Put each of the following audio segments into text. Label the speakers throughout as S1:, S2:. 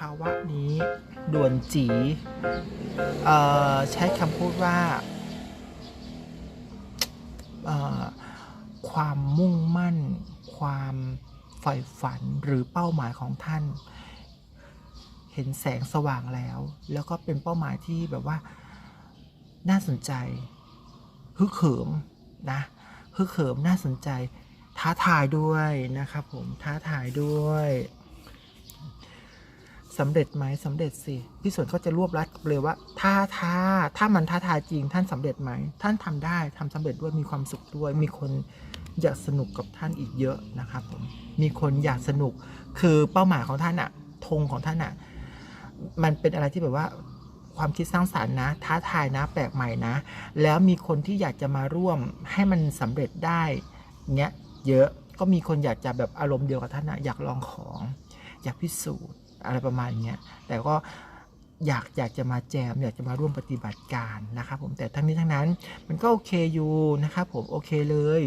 S1: ภาวะนี้ด่วนจีใช้คำพูดว่าความมุ่งมั่น ความใฝ่ฝันหรือเป้าหมายของท่าน เห็นแสงสว่างแล้ว แล้วก็เป็นเป้าหมายที่แบบว่า น่าสนใจฮึกเหิมนะฮึกเหิมน่าสนใจ ท้าทายด้วยนะครับผมท้าทายด้วย สำเร็จไหมสำเร็จสิพี่สวนก็จะรวบรัดเลยว่าถ้าถ้าถ้ามันท้าทายจริงท่านสำเร็จไหมท่านทำได้ทำสำเร็จด้วยมีความสุขด้วย มีคนอยากสนุกกับท่านอีกเยอะนะครับผมมีคนอยากสนุกคือเป้าหมายของท่านอะธงของท่านอะมันเป็นอะไรที่แบบว่าความคิดสร้างสารรค์นะ ท้าทายนะแปลกใหม่นะ แล้วมีคนที่อยากจะมาร่วมให้มันสำเร็จได้เงี้ยเยอะก็มีคนอยากจะแบบอารมณ์เดียวกับท่านนะอยากลองของ อยากพิสูจน์ อะไรประมาณเนี้ยแต่ก็อยากอยากจะมาแจมอยากจะมาร่วมปฏิบัติการนะครับผมแต่ทั้งนี้ทั้งนั้นมันก็โอเคอยู่นะครับผมโอเคเลย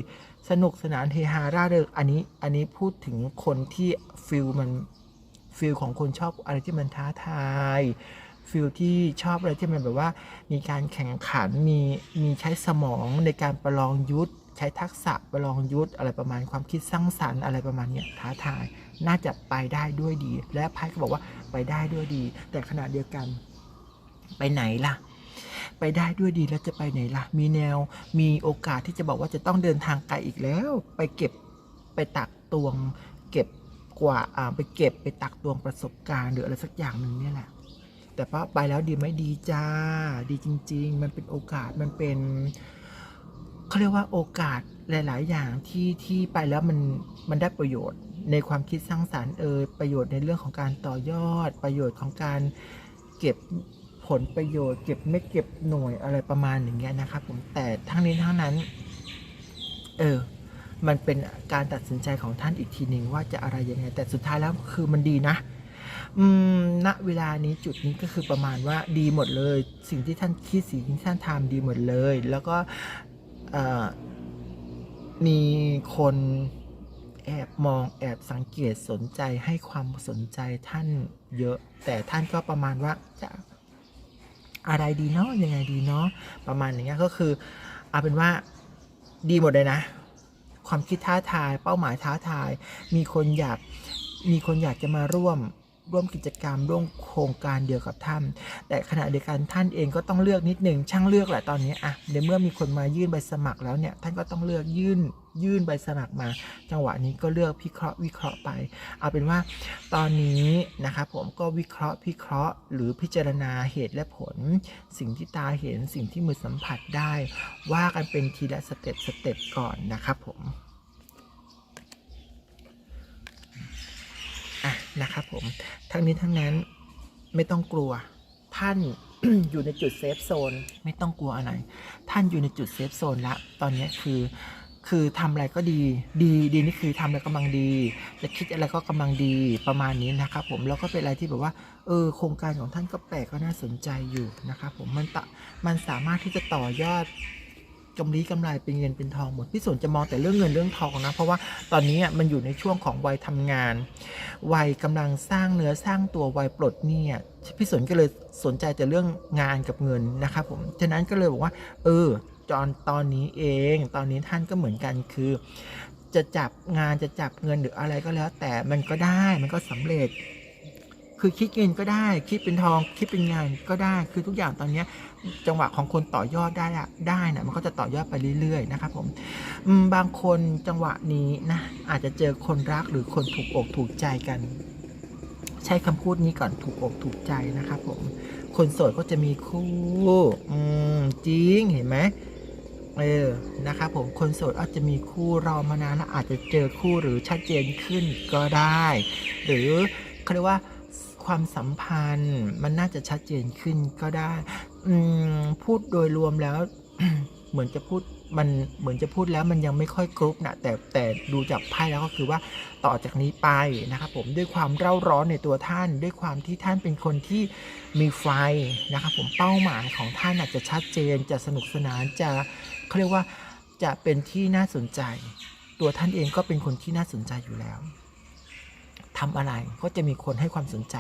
S1: สนุกสนานเฮฮาร่าเริงอันนี้อันนี้พูดถึงคนที่ฟิลมันฟิลของคนชอบอะไรที่มันท้าทายฟิลที่ชอบอะไรที่มันแบบว่า มีการแข่งขันมีมีใช้สมองในการประลองยุทธใช้ทักษะประลองยุทธอะไรประมาณความคิดสร้างสรรค์อะไรประมาณเนี้ยท้าทาย น่าจะไปได้ด้วยดี และไพ่ก็บอกว่าไปได้ด้วยดี แต่ขณะเดียวกันไปไหนล่ะ ไปได้ด้วยดีแล้วจะไปไหนล่ะ มีแนวมีโอกาสที่จะบอกว่าจะต้องเดินทางไกลอีกแล้ว ไปเก็บไปตักตวง เก็บกว่าไปเก็บไปตักตวงประสบการณ์หรืออะไรสักอย่างหนึ่งเนี่ยแหละแต่ว่าไปแล้วดีไหมดีจ้า ดีจริง ๆ มันเป็นโอกาสมันเป็นเขาเรียกว่าโอกาสหลาย ๆ อย่างที่ที่ไปแล้วมันมันได้ประโยชน์ ในความคิดสร้างสารรค์เออประโยชน์ในเรื่องของการต่อยอด ประโยชน์ของการเก็บผลประโยชน์ เก็บไม่เก็บหน่วยอะไรประมาณอย่างเงี้ยนะครับผมแต่ทั้งนี้ทั้งนั้น เออมันเป็นการตัดสินใจของท่านอีกทีหนึ่งว่าจะอะไรยังไง แต่สุดท้ายแล้วคือมันดีนะอืมณเวลานี้จุดนี้ก็คือประมาณว่าดีหมดเลย สิ่งที่ท่านคิดสิ่งที่ท่านทำดีหมดเลย แล้วก็มีคน แอบมองแอบสังเกตสนใจให้ความสนใจท่านเยอะ แต่ท่านก็ประมาณว่าจะอะไรดีเนาะยังไงดีเนาะประมาณอย่างเงี้ยก็คือเอาเป็นว่าดีหมดเลยนะ ความคิดท้าทาย เป้าหมายท้าทาย มีคนอยากมีคนอยากจะมาร่วม ร่วมกิจกรรมร่วมโครงการเดียวกับท่าน แต่ขณะเดียวกันท่านเองก็ต้องเลือกนิดหนึ่งช่างเลือกแหละตอนนี้อะในเมื่อมีคนมายื่นใบสมัครแล้วเนี่ยท่านก็ต้องเลือกยื่นยื่นใบสมัครมา จังหวะนี้ก็เลือกพิเคราะห์วิเคราะห์ไป เอาเป็นว่าตอนนี้นะครับผมก็วิเคราะห์พิเคราะห์ หรือพิจารณาเหตุและผล สิ่งที่ตาเห็นสิ่งที่มือสัมผัสได้ ว่ากันเป็นทีละสเต็ปสเต็ปก่อนนะครับผม อะ นะครับผมทั้งนี้ทั้งนั้นไม่ต้องกลัว ท่านอยู่ในจุดเซฟโซนไม่ต้องกลัวอะไร ท่านอยู่ในจุดเซฟโซนละ ตอนนี้คือ คือทำอะไรก็ดี ดีดีนี่คือทำอะไรกำลังดีจะคิดอะไรก็กำลังดีประมาณนี้นะครับผมแล้วก็เป็นอะไรที่แบบว่าเออโครงการของท่านก็แปลกก็น่าสนใจอยู่นะครับผมมันตะมันสามารถที่จะต่อยอด กำไรกำไรเป็นเงินเป็นทองหมดพี่สนจะมองแต่เรื่องเงินเรื่องทองนะ เพราะว่าตอนนี้มันอยู่ในช่วงของวัยทำงาน วัยกำลังสร้างเนื้อสร้างตัววัยปลดหนี้อะพี่สนก็เลยสนใจแต่เรื่องงานกับเงินนะครับผมฉะนั้นก็เลยบอกว่า เออจอนตอนนี้เอง ตอนนี้ท่านก็เหมือนกันคือ จะจับงานจะจับเงินหรืออะไรก็แล้ว แต่มันก็ได้มันก็สำเร็จ คือคิดเงินก็ได้ คิดเป็นทอง คิดเป็นงานก็ได้ คือทุกอย่างตอนนี้จังหวะของคนต่อยอดได้อะได้นะมันก็จะต่อยอดไปเรื่อยๆนะครับผมอืมบางคนจังหวะนี้นะอาจจะเจอคนรักหรือคนถูกอกถูกใจกัน ใช้คำพูดนี้ก่อนถูกอกถูกใจนะครับผมคนโสดก็จะมีคู่อืมจริงเห็นไหมเออ นะครับผม คนโสดอาจจะมีคู่รอมานานแล้วอาจจะเจอคู่หรือชัดเจนขึ้นก็ได้ หรือเขาเรียกว่า ความสัมพันธ์มันน่าจะชัดเจนขึ้นก็ได้ อืมพูดโดยรวมแล้ว เหมือนจะพูดมันเหมือนจะพูดแล้วมันยังไม่ค่อยกรุ๊ปนะแต่แต่ดูจากไพ่แล้วก็คือว่าต่อจากนี้ไปนะครับผมด้วยความเร่าร้อนในตัวท่าน ด้วยความที่ท่านเป็นคนที่มีไฟนะครับผมเป้าหมายของท่านอาจจะชัดเจนจะสนุกสนานจะเขาเรียกว่าจะเป็นที่น่าสนใจ ตัวท่านเองก็เป็นคนที่น่าสนใจอยู่แล้ว ทำอะไรก็จะมีคนให้ความสนใจ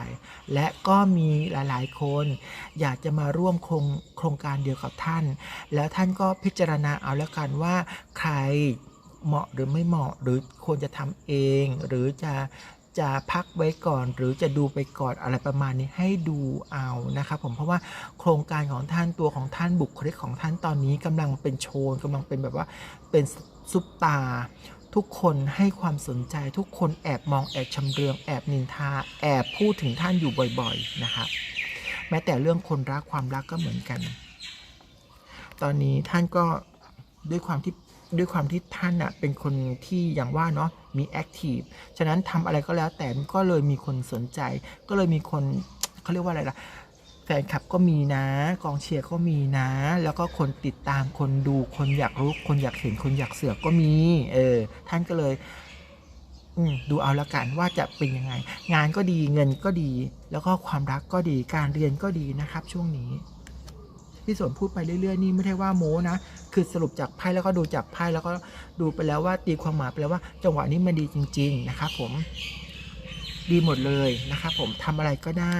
S1: และก็มีหลายๆ คน อยากจะมาร่วมโครงโครงการเดียวกับท่าน แล้วท่านก็พิจารณาเอาแล้วกันว่าใครเหมาะหรือไม่เหมาะหรือควรจะทำเอง หรือจะจะพักไว้ก่อน หรือจะดูไปก่อนอะไรประมาณนี้ให้ดูเอานะครับผมเพราะว่าโครงการของท่านตัวของท่านบุคลิกของท่านตอนนี้กำลังเป็นโชนกำลังเป็นแบบว่าเป็นซุปตา ทุกคนให้ความสนใจทุกคนแอบมองแอบชำเรืองแอบนินทา แอบพูดถึงท่านอยู่บ่อยๆนะครับแม้แต่เรื่องคนรักความรักก็เหมือนกัน ตอนนี้ท่านก็ด้วยความที่ด้วยความที่ท่านอะเป็นคนที่อย่างว่าเนาะมีแอคทีฟฉะนั้นทำอะไรก็แล้วแต่ก็เลยมีคนสนใจ ก็เลยมีคนเขาเรียกว่าอะไรล่ะ แฟนคลับก็มีนะ กองเชียร์ก็มีนะ แล้วก็คนติดตามคนดูคนอยากรู้ คนอยากเห็นคนอยากเสือกก็มี เออ ท่านก็เลยดูเอาละกันว่าจะเป็นยังไง งานก็ดีเงินก็ดี แล้วก็ความรักก็ดีการเรียนก็ดีนะครับ ช่วงนี้พี่สนพูดไปเรื่อยๆนี่ไม่ได้ว่าโม้นะ คือสรุปจากไพ่แล้วก็ดูจากไพ่แล้วก็ดูไปแล้วว่าตีความหมายไปแล้วว่า จังหวะนี้มันดีจริง ๆ นะครับผม ดีหมดเลยนะครับผมทำอะไรก็ได้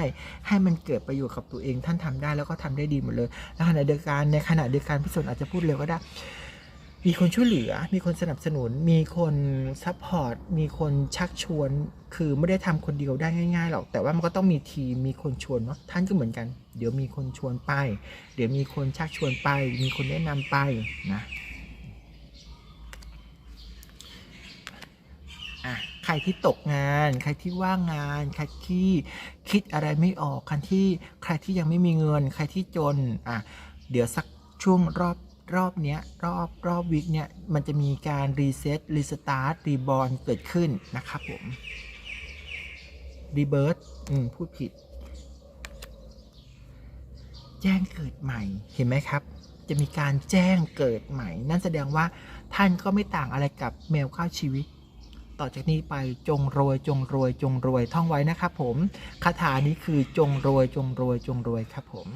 S1: ให้มันเกิดประโยชน์กับตัวเอง ท่านทำได้แล้วก็ทำได้ดีหมดเลยในขณะเดียวกันในขณะเดียวกันพี่สนอาจจะพูดเร็วก็ได้ มีคนช่วยเหลือ มีคนสนับสนุน มีคนซัพพอร์ต มีคนชักชวน คือไม่ได้ทำคนเดียวได้ง่ายๆหรอก แต่ว่ามันก็ต้องมีทีม มีคนชวนเนาะ ท่านก็เหมือนกัน เดี๋ยวมีคนชวนไป เดี๋ยวมีคนชักชวนไป มีคนแนะนำไปนะ อะใครที่ตกงาน ใครที่ว่างงาน ใครที่คิดอะไรไม่ออกใครที่ใครที่ยังไม่มีเงิน ใครที่จนอะเดี๋ยวสักช่วงรอบรอบเนี้ยรอบรอบวิกเนี้ยมันจะมีการรีเซ็ตรีสตาร์ทรีบอลเกิดขึ้นนะครับผมรีเบิร์ตอืมพูดผิด แจ้งเกิดใหม่เห็นไหมครับ จะมีการแจ้งเกิดใหม่ นั่นแสดงว่าท่านก็ไม่ต่างอะไรกับแมวข้าวชีวิต ต่อจากนี้ไปจงรวยจงรวยจงรวยท่องไว้นะครับผมคาถานี้คือจงรวยจงรวยจงรวยครับผม